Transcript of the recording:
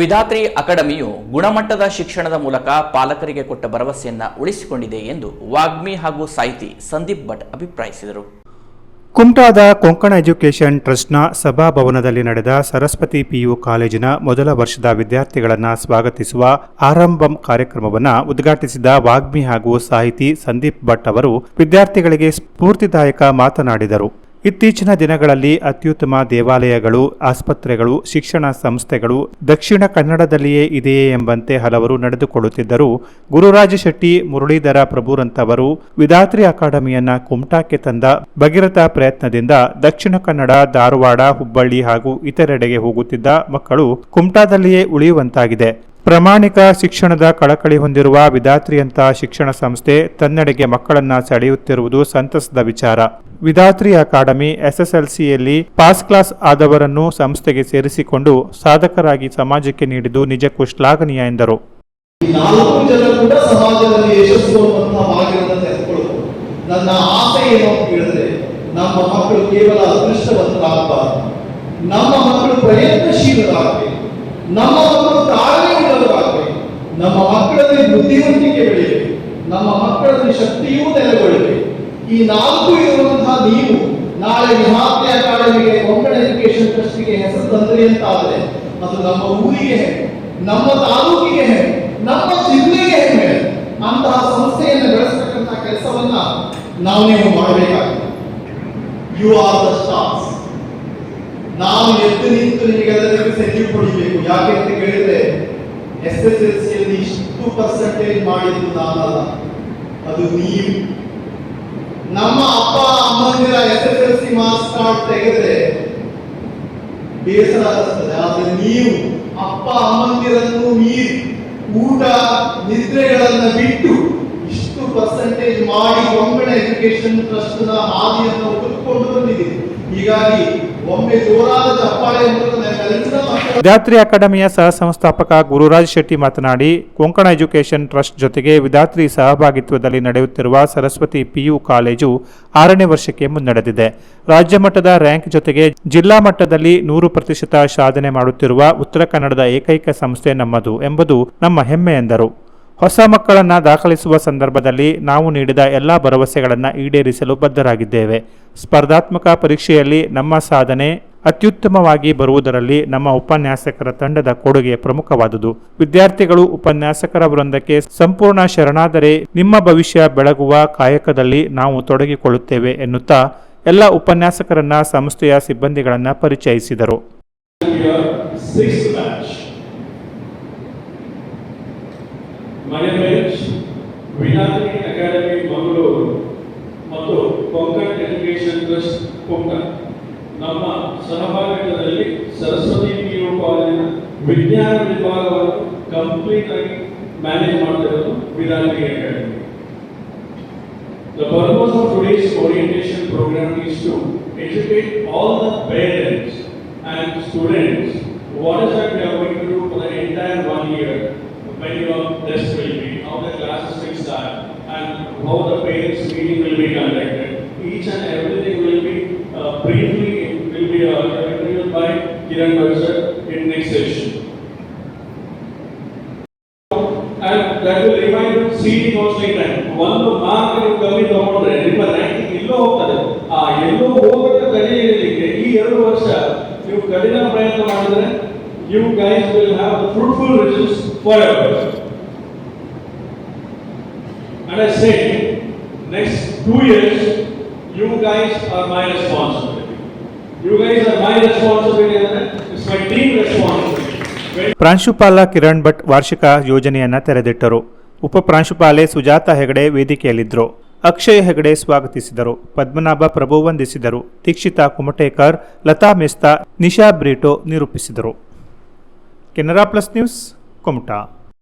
ವಿಧಾತ್ರಿ ಅಕಾಡೆಮಿಯು ಗುಣಮಟ್ಟದ ಶಿಕ್ಷಣದ ಮೂಲಕ ಪಾಲಕರಿಗೆ ಕೊಟ್ಟ ಭರವಸೆಯನ್ನ ಉಳಿಸಿಕೊಂಡಿದೆ ಎಂದು ವಾಗ್ಮಿ ಹಾಗೂ ಸಾಹಿತಿ ಸಂದೀಪ್ ಭಟ್ ಅಭಿಪ್ರಾಯಿಸಿದರು. ಕುಮಟಾದ ಕೊಂಕಣ ಎಜುಕೇಷನ್ ಟ್ರಸ್ಟ್ನ ಸಭಾಭವನದಲ್ಲಿ ನಡೆದ ಸರಸ್ವತಿ ಪಿಯು ಕಾಲೇಜಿನ ಮೊದಲ ವರ್ಷದ ವಿದ್ಯಾರ್ಥಿಗಳನ್ನು ಸ್ವಾಗತಿಸುವ ಆರಂಭಂ ಕಾರ್ಯಕ್ರಮವನ್ನು ಉದ್ಘಾಟಿಸಿದ ವಾಗ್ಮಿ ಹಾಗೂ ಸಾಹಿತಿ ಸಂದೀಪ್ ಭಟ್ ಅವರು ವಿದ್ಯಾರ್ಥಿಗಳಿಗೆ ಸ್ಫೂರ್ತಿದಾಯಕ ಮಾತನಾಡಿದರು. ಇತ್ತೀಚಿನ ದಿನಗಳಲ್ಲಿ ಅತ್ಯುತ್ತಮ ದೇವಾಲಯಗಳು, ಆಸ್ಪತ್ರೆಗಳು, ಶಿಕ್ಷಣ ಸಂಸ್ಥೆಗಳು ದಕ್ಷಿಣ ಕನ್ನಡದಲ್ಲಿಯೇ ಇದೆಯೇ ಎಂಬಂತೆ ಹಲವರು ನಡೆದುಕೊಳ್ಳುತ್ತಿದ್ದರು. ಗುರುರಾಜ ಶೆಟ್ಟಿ, ಮುರಳೀಧರ ಪ್ರಭುರಂತವರು ವಿದಾತ್ರಿ ಅಕಾಡೆಮಿಯನ್ನ ಕುಮಟಾಕ್ಕೆ ತಂದ ಭಗೀರಥ ಪ್ರಯತ್ನದಿಂದ ದಕ್ಷಿಣ ಕನ್ನಡ, ಧಾರವಾಡ, ಹುಬ್ಬಳ್ಳಿ ಹಾಗೂ ಇತರೆಡೆಗೆ ಹೋಗುತ್ತಿದ್ದ ಮಕ್ಕಳು ಕುಮಟಾದಲ್ಲಿಯೇ ಉಳಿಯುವಂತಾಗಿದೆ. ಪ್ರಾಮಾಣಿಕ ಶಿಕ್ಷಣದ ಕಳಕಳಿ ಹೊಂದಿರುವ ವಿದಾತ್ರಿಯಂತಹ ಶಿಕ್ಷಣ ಸಂಸ್ಥೆ ತನ್ನಡೆಗೆ ಮಕ್ಕಳನ್ನ ಸೆಳೆಯುತ್ತಿರುವುದು ಸಂತಸದ ವಿಚಾರ. ವಿದಾತ್ರಿ ಅಕಾಡೆಮಿ ಎಸ್ಎಸ್ಎಲ್ಸಿಯಲ್ಲಿ ಪಾಸ್ ಕ್ಲಾಸ್ ಆದವರನ್ನು ಸಂಸ್ಥೆಗೆ ಸೇರಿಸಿಕೊಂಡು ಸಾಧಕರಾಗಿ ಸಮಾಜಕ್ಕೆ ನೀಡಿದ್ದು ನಿಜಕ್ಕೂ ಶ್ಲಾಘನೀಯ ಎಂದರು. ನಮ್ಮ ಮಕ್ಕಳು ಕೇವಲ ಅದೃಷ್ಟವಂತರಾಗಬಾರದು. ನಮ್ಮ ಮಕ್ಕಳು ಪ್ರಯತ್ನಶೀಲರಾಗಬೇಕು. ನಮ್ಮ ಮಕ್ಕಳು ಉಳ್ಳವರಾಗಬೇಕು ನಮ್ಮ ಮಕ್ಕಳಲ್ಲಿ ಬುದ್ಧಿವಂತಿಕೆ ಬೆಳೆಯಬೇಕು ನಮ್ಮ ಮಕ್ಕಳಲ್ಲಿ ಶಕ್ತಿಯೂ ನೆಲೆಗೊಳ್ಳಬೇಕು ಈ ನಾಲ್ಕು ಇರುವಂತಹ ನೀವು ನಾಳೆ ವಿಧಾತ್ರಿ ಅಕಾಡೆಮಿಗೆ ಕೊಂಕಣ ಎಜುಕೇಶನ್ ಟ್ರಸ್ಟ್ಗೆ ಹೆಸರು ತಂದ್ರಿ ಅಂತ ಆದರೆ, ಅದು ನಮ್ಮ ಊರಿಗೆ ನಮ್ಮ ತಾಲೂಕಿಗೆ ನಮ್ಮ ಜಿಲ್ಲೆಗೆ ಹೆಮ್ಮೆ. ಅಂತಹ ಸಂಸ್ಥೆಯನ್ನು ಬೆಳೆಸತಕ್ಕಂತಹ ಕೆಲಸವನ್ನ ನಾವು ನೀವು ಮಾಡಬೇಕಾಗಿದೆ ಯು ಆರ್ ದ ಸ್ಟಾರ್ಸ್ ನಾವು ಎದ್ದು ನಿಂತು ನಿಮಗೆಲ್ಲರಿಗೂ ಸೆಲ್ಯೂಟ್ ಕೊಡಬೇಕು ಯಾಕೆ ಅಂತ ಕೇಳಿದ್ರೆ ಎಸ್ ಇಷ್ಟು ಪರ್ಸೆಂಟೇಜ್ ಮಾಡಿದ್ದು ನಾನಲ್ಲ. ಅದು ನೀವು. ನಮ್ಮ ಅಪ್ಪ, ಅಮ್ಮಂದಿರ ಎಸ್ ಎಸ್ ಮಾರ್ಕ್ಸ್ ಕಾರ್ಡ್ ತೆಗೆದ್ರೆ ಬೇಸರ ಅನಿಸ್ತದೆ ಆದ್ರೆ ನೀವು ಅಪ್ಪ, ಅಮ್ಮಂದಿರನ್ನು ಮೀರಿ ಊಟ, ನಿದ್ರೆಗಳನ್ನು ಬಿಟ್ಟು ಪರ್ಸೆಂಟೇಜ್ ಮಾಡಿ ಕೊಂಕಣ ಎಜುಕೇಶನ್ ಟ್ರಸ್ಟ್ನ ಹಾದಿಯನ್ನು ಹುಡುಕೊಂಡು ಬಂದಿದೆ. ಹೀಗಾಗಿ ಒಮ್ಮೆ ಜೋರಾದ ಚಪ್ಪಾಳೆ ವಿಧಾತ್ರಿ ಅಕಾಡೆಮಿಯ ಸಹ ಸಂಸ್ಥಾಪಕ ಗುರುರಾಜ್ ಶೆಟ್ಟಿ ಮಾತನಾಡಿ, ಕೊಂಕಣ ಎಜುಕೇಷನ್ ಟ್ರಸ್ಟ್ ಜೊತೆಗೆ ವಿಧಾತ್ರಿ ಸಹಭಾಗಿತ್ವದಲ್ಲಿ ನಡೆಯುತ್ತಿರುವ ಸರಸ್ವತಿ ಪಿಯು ಕಾಲೇಜು ಆರನೇ ವರ್ಷಕ್ಕೆ ಮುನ್ನಡೆದಿದೆ. ರಾಜ್ಯ ಮಟ್ಟದ ರ್ಯಾಂಕ್ ಜೊತೆಗೆ ಜಿಲ್ಲಾ ಮಟ್ಟದಲ್ಲಿ ನೂರು ಪ್ರತಿಶತ ಸಾಧನೆ ಮಾಡುತ್ತಿರುವ ಉತ್ತರ ಕನ್ನಡದ ಏಕೈಕ ಸಂಸ್ಥೆ ನಮ್ಮದು ಎಂಬುದು ನಮ್ಮ ಹೆಮ್ಮೆ ಎಂದರು. ಹೊಸ ಮಕ್ಕಳನ್ನು ದಾಖಲಿಸುವ ಸಂದರ್ಭದಲ್ಲಿ ನಾವು ನೀಡಿದ ಎಲ್ಲ ಭರವಸೆಗಳನ್ನು ಈಡೇರಿಸಲು ಬದ್ಧರಾಗಿದ್ದೇವೆ. ಸ್ಪರ್ಧಾತ್ಮಕ ಪರೀಕ್ಷೆಯಲ್ಲಿ ನಮ್ಮ ಸಾಧನೆ ಅತ್ಯುತ್ತಮವಾಗಿ ಬರುವುದರಲ್ಲಿ ನಮ್ಮ ಉಪನ್ಯಾಸಕರ ತಂಡದ ಕೊಡುಗೆ ಪ್ರಮುಖವಾದುದು. ವಿದ್ಯಾರ್ಥಿಗಳು ಉಪನ್ಯಾಸಕರ ವೃಂದಕ್ಕೆ ಸಂಪೂರ್ಣ ಶರಣಾದರೆ ನಿಮ್ಮ ಭವಿಷ್ಯ ಬೆಳಗುವ ಕಾಯಕದಲ್ಲಿ ನಾವು ತೊಡಗಿಕೊಳ್ಳುತ್ತೇವೆ ಎನ್ನುತ್ತಾ ಎಲ್ಲ ಉಪನ್ಯಾಸಕರನ್ನ ಸಂಸ್ಥೆಯ ಸಿಬ್ಬಂದಿಗಳನ್ನ ಪರಿಚಯಿಸಿದರು. your sixth batch. My bench, Vinayaka academy Mangaluru ಮತ್ತು ಕೊಂಕಣ್ ಎಜುಕೇಶನ್ ಟ್ರಸ್ಟ್ ಕುಮಟ ನಮ್ಮ ಸಹಭಾಗಿತ್ವದಲ್ಲಿ ಸರಸ್ವತಿ ಪಿಯು ಕಾಲೇಜಿನ ವಿಜ್ಞಾನ ವಿಭಾಗವನ್ನು ಕಂಪ್ಲೀಟ್ ಆಗಿ ಮ್ಯಾನೇಜ್ ಮಾಡ್ತಿರೋದು Vinayaka academy The purpose of today's orientation program is to educate all the parents and students what is that we are going to do for the entire one year when your test will and how the parents meeting will be conducted. Each and everything will be uh, briefly will be uh, introduced by Kiran Bansal in next session. And that will remind you seating counseling time. ಒಂದು mark ನೀವು ಕಮ್ಮಿ ತಗೊಂಡ್ರೆ ನಿಮ್ಮ ranking ಎಲ್ಲೋ ಹೋಗ್ತದೆ ಆ ಎಲ್ಲೋ ಹೋಗಕ್ಕೆ ತಡೆಯಲಿಕ್ಕೆ ಈ ಎರಡು ವರ್ಷ ನೀವು ಕಠಿಣ ಪ್ರಯತ್ನ ಮಾಡಿದ್ರೆ you guys will have fruitful results forever And I say, next two years, you guys are my responsibility. You guys are my responsibility, and it's my team responsibility. ಪ್ರಾಂಶುಪಾಲ ಕಿರಣ್ ಭಟ್ ವಾರ್ಷಿಕ ಯೋಜನೆಯನ್ನು ತೆರೆದಿಟ್ಟರು. ಉಪಪ್ರಾಂಶುಪಾಲೆ ಸುಜಾತ ಹೆಗಡೆ ವೇದಿಕೆಯಲ್ಲಿದ್ದರು. ಅಕ್ಷಯ್ ಹೆಗಡೆ ಸ್ವಾಗತಿಸಿದರು. ಪದ್ಮನಾಭ ಪ್ರಭು ವಂದಿಸಿದರು. ದೀಕ್ಷಿತಾ ಕುಮಟೇಕರ್ ಲತಾ ಮೆಸ್ತಾ ನಿಶಾ ಬ್ರೀಟೋ ನಿರೂಪಿಸಿದರು. Canara plus news Kumta.